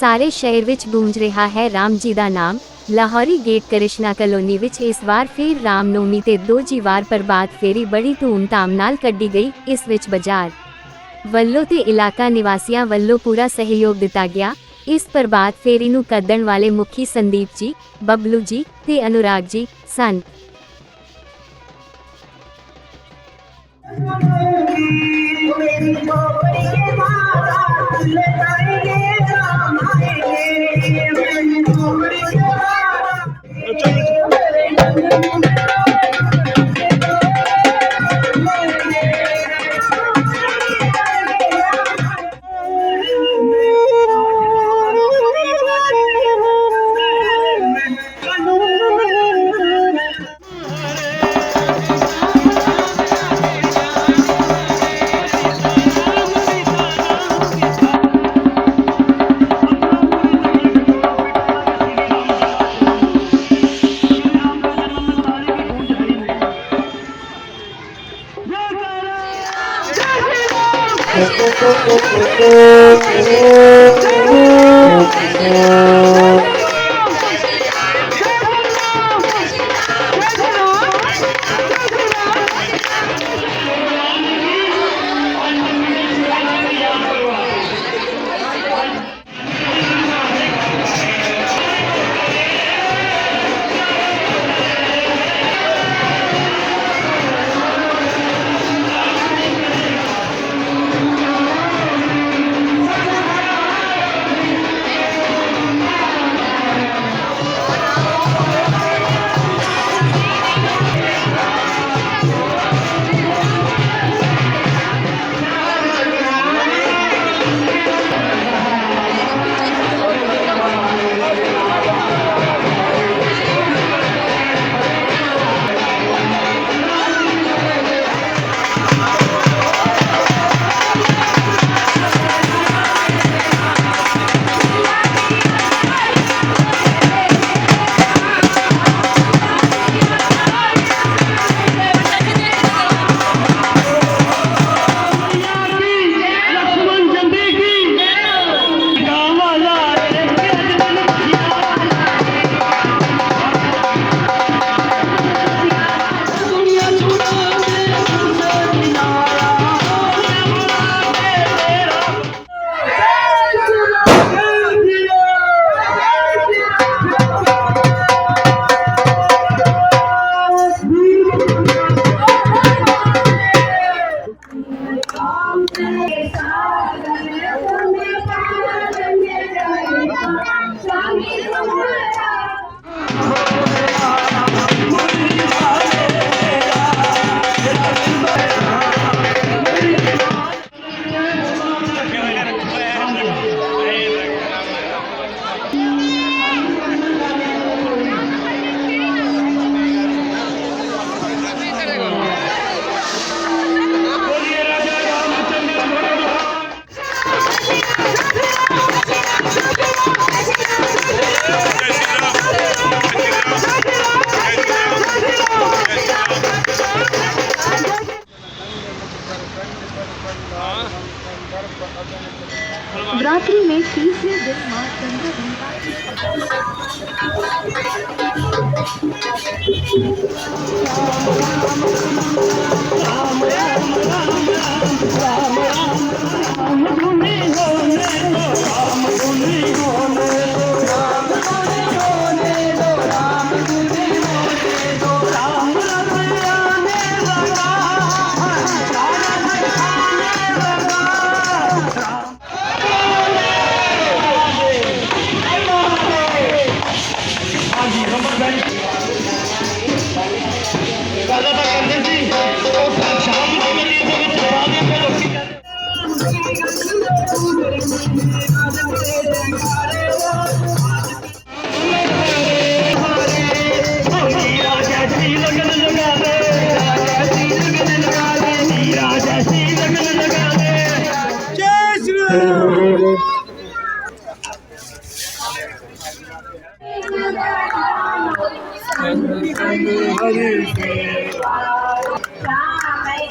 ਸਾਰੇ ਸ਼ਹਿਰ ਵਿੱਚ ਗੂੰਜ ਰਿਹਾ ਹੈ। ਰਾਮ ਜੀ ਦਾ ਨਾਮ ਲਾਹੌਰੀ ਗੇਟ ਕ੍ਰਿਸ਼ਨਾ ਕਲੋਨੀ ਵਿੱਚ ਇਸ ਵਾਰ ਫੇਰ ਰਾਮਨੋਮੀ ਤੇ ਦੋ ਜੀਵਾਰ ਪ੍ਰਭਾਤ ਫੇਰੀ ਬੜੀ ਧੂਮਧਾਮ ਨਾਲ ਕੱਢੀ ਗਈ। ਇਸ ਵਿੱਚ ਬਾਜ਼ਾਰ ਵੱਲੋਂ ਤੇ ਇਲਾਕਾ ਨਿਵਾਸੀਆਂ ਵੱਲੋਂ ਪੂਰਾ ਸਹਿਯੋਗ ਦਿੱਤਾ ਗਿਆ। ਇਸ ਪ੍ਰਭਾਤ ਫੇਰੀ ਨੂੰ ਕੱਢਣ ਵਾਲੇ ਮੁਖੀ ਸੰਦੀਪ ਜੀ, ਬਬਲੂ ਜੀ ਤੇ ਅਨੁਰਾਗ ਜੀ ਸਨ। ਮੇਰੀ ਕੋਪੜੀ ਕੇ ਮਾਤਾ ਤੁਲੇ ਤਾਰੇ Thank you. तीसरे दिन मां चंद्रघंटा की राम ਤੇ ਹੋ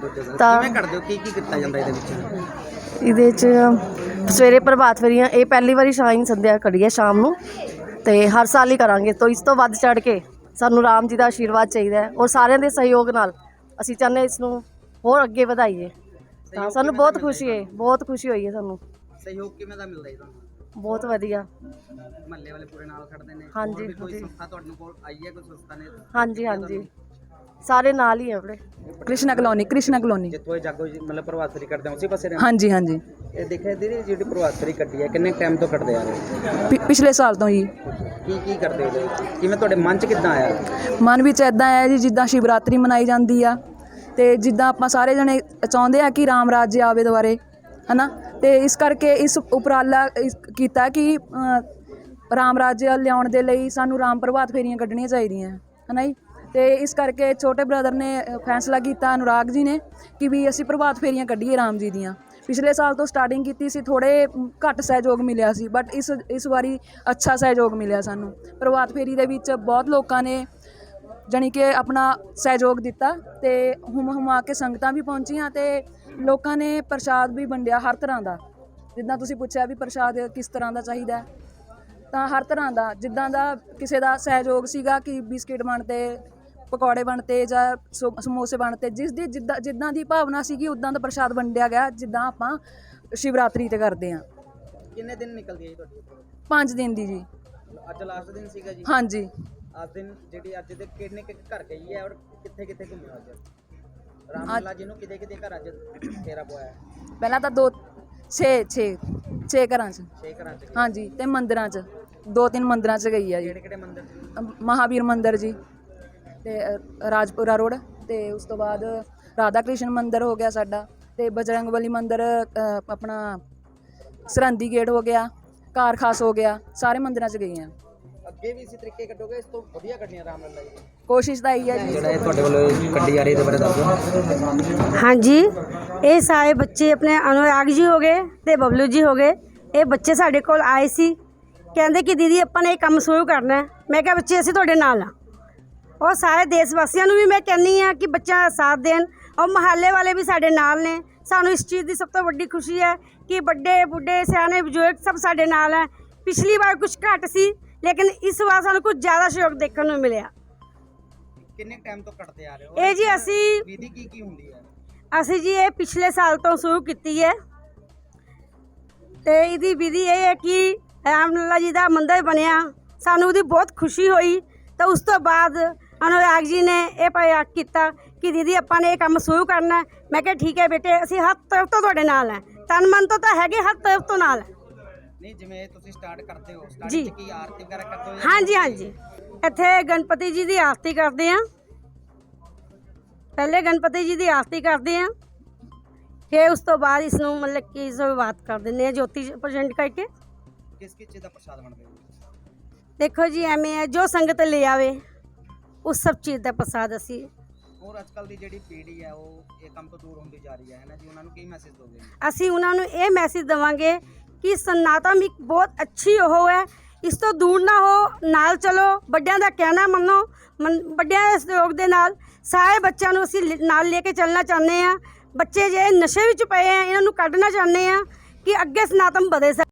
ਤਾਂ- ਕਿਵੇਂ ਕੱਟਦੇ ਹੋ? ਕੀ ਕੀ ਕੀਤਾ ਜਾਂਦਾ ਇਹਦੇ ਵਿੱਚ? ਇਹਦੇ ਚ ਸਵੇਰੇ ਪ੍ਰਭਾਤ ਫੇਰੀਆਂ ਇਹ ਪਹਿਲੀ ਵਾਰੀ ਸ਼ਾਈਨ ਸੰਧਿਆ ਕਰੀ ਹੈ ਸ਼ਾਮ ਨੂੰ ਤੇ ਹਰ ਸਾਲ ਹੀ ਕਰਾਂਗੇ। ਤੋਂ ਇਸ ਤੋਂ ਵੱਧ ਚੜ ਕੇ ਸਾਨੂੰ ਰਾਮ ਜੀ ਦਾ ਆਸ਼ੀਰਵਾਦ ਚਾਹੀਦਾ ਹੈ ਔਰ ਸਾਰਿਆਂ ਦੇ ਸਹਿਯੋਗ ਨਾਲ ਅਸੀਂ ਚਾਹੁੰਦੇ ਇਸ ਨੂੰ ਹੋਰ ਅੱਗੇ ਵਧਾਈਏ। ਤਾਂ ਸਾਨੂੰ ਬਹੁਤ ਖੁਸ਼ੀ ਹੈ ਬਹੁਤ ਖੁਸ਼ੀ ਹੋਈ ਹੈ ਸਾਨੂੰ। ਸਹਿਯੋਗ ਕਿਵੇਂ ਦਾ ਮਿਲਦਾ ਜੀ ਤੁਹਾਨੂੰ? ਬਹੁਤ ਵਧੀਆ। ਮਹੱਲੇ ਵਾਲੇ ਪੂਰੇ ਨਾਲ ਖੜਦੇ ਨੇ। ਹਾਂਜੀ, ਵੀ ਕੋਈ ਹਾਂਜੀ। ਸੰਸਥਾ ਤੁਹਾਡੇ ਕੋਲ ਆਈ ਹੈ ਕੋਈ ਸੰਸਥਾ ਨੇ ਹਾਂਜੀ ਹਾਂਜੀ। ਸਾਰੇ ਨਾਲ ਹੀ ਹੈ ਆਪਣੇ ਕ੍ਰਿਸ਼ਨਾ ਕਲੋਨੀ ਕ੍ਰਿਸ਼ਨਾ ਕਲੋਨੀ। ਜਿੱਥੋਂ ਇਹ ਜਾਗੋ ਜੀ ਮਤਲਬ ਪ੍ਰਭਾਤ ਫੇਰੀ ਕੱਟਦੇ ਆ ਉਸੇ ਪਾਸੇ ਰਹਿੰਦੇ ਹਾਂਜੀ ਹਾਂਜੀ। ਇਹ ਦੇਖਿਆ ਦੀਦੀ ਜਿਹੜੀ ਪ੍ਰਭਾਤ ਫੇਰੀ ਕੱਟੀ ਹੈ ਕਿੰਨੇ ਟਾਈਮ ਤੋਂ ਕੱਟਦੇ ਆ ਰਹੇ? ਪਿ- ਪਿਛਲੇ ਸਾਲ ਤੋਂ ਹੀ ਕੀ ਕੀ ਕਰਦੇ ਹੋ ਵਿੱਚ ਕਿਵੇਂ ਤੁਹਾਡੇ ਮਨ 'ਚ ਕਿੱਦਾਂ ਆਇਆ? ਮਨ ਵਿੱਚ ਐਦਾਂ ਹੈ ਜੀ ਜਿੱਦਾਂ ਸ਼ਿਵਰਾਤਰੀ ਮਨਾਈ ਜਾਂਦੀ ਆ ਤੇ ਜਿੱਦਾਂ ਆਪਾਂ ਸਾਰੇ ਜਣੇ ਚਾਹੁੰਦੇ ਆ ਕਿ ਰਾਮ ਰਾਜ ਆਵੇ ਦੁਬਾਰੇ ਹਨਾ? ਤੇ ਇਸ ਕਰਕੇ ਇਸ ਉਪਰਾਲਾ ਇਸ- ਕੀਤਾ ਕਿ ਅ, ਰਾਮ ਰਾਜ ਲਿਆਉਣ ਦੇ ਲਈ ਸਾਨੂੰ ਰਾਮ ਪ੍ਰਭਾਤ ਫੇਰੀਆਂ ਕੱਢਣੀਆਂ ਚਾਹੀਦੀਆਂ ਹਨਾ ਜੀ? ਤੇ ਇਸ ਕਰਕੇ ਛੋਟੇ ਬ੍ਰਦਰ ਨੇ ਫੈਸਲਾ ਕੀਤਾ, ਅਨੁਰਾਗ ਜੀ ਨੇ, ਕਿ ਵੀ ਅਸੀਂ ਪ੍ਰਭਾਤ ਫੇਰੀਆਂ ਕੱਢੀਏ ਰਾਮ ਜੀ ਦੀਆਂ। ਪਿਛਲੇ ਸਾਲ ਤੋਂ ਸਟਾਰਟਿੰਗ ਕੀਤੀ ਸੀ ਥੋੜੇ ਘੱਟ ਸਹਿਯੋਗ ਮਿਲਿਆ ਸੀ ਬਟ ਇਸ ਇਸ ਵਾਰੀ ਅੱਛਾ ਸਹਿਯੋਗ ਮਿਲਿਆ ਸਾਨੂੰ। ਪ੍ਰਭਾਤ ਫੇਰੀ ਦੇ ਵਿੱਚ ਬਹੁਤ ਲੋਕਾਂ ਨੇ ਜਾਣੀ ਕਿ ਆਪਣਾ ਸਹਿਯੋਗ ਦਿੱਤਾ ਤੇ ਹੁਮ ਹੁਮਾ ਕੇ ਸੰਗਤਾਂ ਵੀ ਪਹੁੰਚੀਆਂ ਤੇ ਲੋਕਾਂ ਨੇ ਪ੍ਰਸ਼ਾਦ ਵੀ ਵੰਡਿਆ ਹਰ ਤਰ੍ਹਾਂ ਦਾ। ਜਿੱਦਾਂ ਤੁਸੀਂ ਪੁੱਛਿਆ ਵੀ ਪ੍ਰਸ਼ਾਦ ਕਿਸ ਤਰ੍ਹਾਂ ਦਾ ਚਾਹੀਦਾ ਤਾਂ ਹਰ ਤਰ੍ਹਾਂ ਦਾ, ਜਿੱਦਾਂ ਦਾ ਕਿਸੇ ਦਾ ਸਹਿਯੋਗ ਸੀਗਾ ਕਿ ਬਿਸਕਿਟ ਬਣਤੇ ਪਕੌੜੇ ਬਣਤੇ ਜਾਂ ਸਮੋਸੇ ਬਣਤੇ ਜਿਸ ਦੀ ਜਿੱਦਾਂ ਜਿੱਦਾਂ ਦੀ ਭਾਵਨਾ ਸੀਗੀ ਉਦਾਂ ਦਾ ਪ੍ਰਸ਼ਾਦ ਵੰਡਿਆ ਗਿਆ ਜਿੱਦਾਂ ਆਪਾਂ ਸ਼ਿਵਰਾਤਰੀ ਤੇ ਕਰਦੇ ਹਾਂ ਕਿੰਨੇ ਦਿਨ ਨਿਕਲਦੀ ਹੈ ਜੀ ਤੁਹਾਡੀ ਇਹ ਪ੍ਰਭਾਤ? 5 ਦਿਨ ਦੀ ਜੀ। ਅੱਜ ਲਾਸਟ ਦਿਨ ਸੀਗਾ ਜੀ? ਹਾਂਜੀ। ਅੱਜ ਦਿਨ ਜਿਹੜੀ ਅੱਜ ਦੇ ਕਿੰਨੇ ਕਿ ਘਰ ਗਈ ਹੈ ਔਰ ਕਿੱਥੇ ਕਿੱਥੇ ਘੁੰਮਿਆ ਅੱਜ? ਰਾਮਲਾ ਜੀ ਨੂੰ ਕਿਤੇ ਕਿਤੇ ਘਰ ਅੱਜ ਫੇਰਾ ਪਵਾਇਆ ਪਹਿਲਾਂ ਤਾਂ ਦੋ 6 6 6 ਘਰਾਂ 'ਚ। ਛੇ ਘਰਾਂ ਚ ਹਾਂਜੀ ਤੇ ਮੰਦਿਰਾਂ 'ਚ। ਦੋ ਤਿੰਨ ਮੰਦਿਰਾਂ 'ਚ ਗਈ ਆ ਜੀ। ਕਿਹੜੇ ਕਿਹੜੇ ਮੰਦਿਰ? ਮਹਾਵੀਰ ਮੰਦਿਰ ਜੀ। ਤੇ ਅ, ਰਾਜਪੁਰਾ ਰੋਡ ਤੇ ਉਸ ਤੋਂ ਬਾਅਦ ਰਾਧਾ ਕ੍ਰਿਸ਼ਨ ਮੰਦਿਰ ਹੋ ਗਿਆ ਸਾਡਾ ਤੇ ਬਜਰੰਗਬਲੀ ਮੰਦਿਰ ਅ, ਆਪਣਾ ਸਰਹੰਦੀ ਗੇਟ ਹੋ ਗਿਆ ਕਾਰ ਖਾਸ ਹੋ ਗਿਆ ਸਾਰੇ ਮੰਦਿਰਾਂ 'ਚ ਗਈ ਆ ਅੱਗੇ ਵੀ ਇਸੇ ਤਰੀਕੇ ਕੱਢੋਗੇ? ਇਸ ਤੋਂ ਵਧੀਆ ਕੱਢੀਆਂ ਰਾਮਲਾ ਜੀ। ਕੋਸ਼ਿਸ਼ ਤਾਂ ਇਹੀ ਹੈ ਜੀ। ਜਿਹੜਾ ਇਹ ਤੁਹਾਡੇ ਵੱਲੋਂ ਕੱਢੀ ਜਾ ਰਹੀ ਇਹਦੇ ਬਾਰੇ ਦੱਸ ਹਾਂਜੀ ਇਹ ਸਾਰੇ ਬੱਚੇ ਆਪਣੇ ਅਨੁਰਾਗ ਜੀ ਹੋ ਗਏ ਤੇ ਬਬਲੂ ਜੀ ਹੋ ਗਏ। ਇਹ ਬੱਚੇ ਸਾਡੇ ਕੋਲ ਆਏ ਸੀ। ਕਹਿੰਦੇ ਕਿ ਦੀਦੀ ਆਪਾਂ ਨੇ ਇਹ ਕੰਮ ਸ਼ੁਰੂ ਕਰਨਾ ਹੈ। ਮੈਂ ਕਿਹਾ ਬੱਚੇ ਅਸੀਂ ਤੁਹਾਡੇ ਨਾਲ ਆ ਔਰ ਸਾਰੇ ਦੇਸ਼ ਵਾਸੀਆਂ ਨੂੰ ਵੀ ਮੈਂ ਕਹਿੰਨੀ ਆ ਕਿ ਬੱਚਿਆਂ ਦਾ ਸਾਥ ਦੇਣ। ਔਰ ਮਹੱਲੇ ਵਾਲੇ ਵੀ ਸਾਡੇ ਨਾਲ ਨੇ। ਸਾਨੂੰ ਇਸ ਚੀਜ਼ ਦੀ ਸਭ ਤੋਂ ਵੱਡੀ ਖੁਸ਼ੀ ਹੈ ਕਿ ਵੱਡੇ ਬੁੱਢੇ ਸਿਆਣੇ ਬਜ਼ੁਰਗ ਸਭ ਸਾਡੇ ਨਾਲ ਹੈ। ਪਿਛਲੀ ਵਾਰ ਕੁਝ ਘੱਟ ਸੀ ਲੇਕਿਨ ਇਸ ਵਾਰ ਸਾਨੂੰ ਕੁਝ ਜ਼ਿਆਦਾ ਸਹਿਯੋਗ ਦੇਖਣ ਨੂੰ ਮਿਲਿਆ। ਕਿੰਨੇ ਟਾਈਮ ਤੋਂ ਕੱਟਦੇ ਆ ਰਹੇ ਹੋ? ਇਹ ਜੀ ਅਸੀਂ ਵਿਧੀ ਕੀ ਕੀ ਹੁੰਦੀ ਹੈ? ਅਸੀਂ ਜੀ ਇਹ ਪਿਛਲੇ ਸਾਲ ਤੋਂ ਸ਼ੁਰੂ ਕੀਤੀ ਹੈ। ਤੇ ਇਹਦੀ ਵਿਧੀ ਇਹ ਹੈ ਕਿ ਰਾਮਲਲਾ ਜੀ ਦਾ ਮੰਦਿਰ ਬਣਿਆ। ਸਾਨੂੰ ਉਹਦੀ ਬਹੁਤ ਖੁਸ਼ੀ ਹੋਈ। ਤਾਂ ਉਸ ਤੋਂ ਬਾਅਦ ਅਨੁਰਾਗ ਜੀ ਨੇ ਇਹ ਪ੍ਰਯਾਸ ਕੀਤਾ ਕਿ ਦੀਦੀ ਆਪਾਂ ਨੇ ਇਹ ਕੰਮ ਸ਼ੁਰੂ ਕਰਨਾ ਹੈ। ਮੈਂ ਕਿਹਾ ਠੀਕ ਹੈ ਬੇਟੇ ਅਸੀਂ ਹਰ ਤਰਫ ਤੋਂ ਤੁਹਾਡੇ ਨਾਲ ਹੈ। ਤਨ ਮਨ ਤੋਂ ਤਾਂ ਹੈਗੇ ਹਰ ਤਰਫ ਤੋਂ ਨਾਲ। ਹੈ ਨਹੀਂ ਜਿਵੇਂ ਤੁਸੀਂ ਸਟਾਰਟ ਕਰਦੇ ਹੋ ਜੀ। ਸਟਾਰਟਿੰਗ ਚ ਕੀ ਆਰਤੀ ਵਗੈਰਾ ਕਰਦੇ ਹੋ ਜਾਂ ਹਾਂਜੀ ਹਾਂਜੀ। ਇੱਥੇ ਗਣਪਤੀ ਜੀ ਦੀ ਆਰਤੀ ਕਰਦੇ ਆ ਪਹਿਲੇ ਗਣਪਤੀ ਜੀ ਦੀ ਆਰਤੀ ਕਰਦੇ ਆ ਫਿਰ ਉਸ ਤੋਂ ਬਾਅਦ ਇਸ ਨੂੰ ਮਤਲਬ ਕਿ ਸ਼ੁਰੂਆਤ ਕਰ ਦਿੰਦੇ ਆ ਜੋਤੀ ਪ੍ਰਜੈਂਟ ਕਰਕੇ। ਕਿਸ ਕਿਸ ਚੀਜ਼ ਦਾ ਪ੍ਰਸ਼ਾਦ ਬਣਦੇ ਹੋ? ਦੇਖੋ ਜੀ ਐਵੇਂ ਹੈ ਜੋ ਸੰਗਤ ਲੈ ਆਵੇ। ਉਸ ਸਭ ਚੀਜ਼ ਦਾ ਪ੍ਰਸਾਦ ਅਸੀਂ ਹੋਰ ਅੱਜ ਕੱਲ ਦੀ ਜਿਹੜੀ ਪੀੜ੍ਹੀ ਹੈ ਉਹ ਇਹ ਕੰਮ ਤੋਂ ਦੂਰ ਹੁੰਦੀ ਜਾ ਰਹੀ ਹੈ ਹੈ ਨਾ ਜੀ? ਉਹਨਾਂ ਨੂੰ ਕੀ ਮੈਸੇਜ ਦੋਗੇ ਅਸੀਂ ਉਹਨਾਂ ਨੂੰ ਇਹ ਮੈਸੇਜ ਦੇਵਾਂਗੇ ਕਿ ਸਨਾਤਨ ਇੱਕ ਬਹੁਤ ਅੱਛੀ ਉਹ ਹੈ। ਇਸ ਤੋਂ ਦੂਰ ਨਾ ਹੋ ਨਾਲ ਚਲੋ ਵੱਡਿਆਂ ਦਾ ਕਹਿਣਾ ਮੰਨੋ ਮੰਨ- ਵੱਡਿਆਂ ਦੇ ਸਹਿਯੋਗ ਦੇ ਨਾਲ ਸਾਰੇ ਬੱਚਿਆਂ ਨੂੰ ਅਸੀਂ ਲ- ਨਾਲ ਲੈ ਕੇ ਚੱਲਣਾ ਚਾਹੁੰਦੇ ਆ ਬੱਚੇ ਜੇ ਨਸ਼ੇ ਵਿੱਚ ਪਏ ਆ ਇਹਨਾਂ ਨੂੰ ਕੱਢਣਾ ਚਾਹੁੰਦੇ ਆ ਕਿ ਅੱਗੇ ਸਨਾਤਨ ਵਧੇ ਸਕ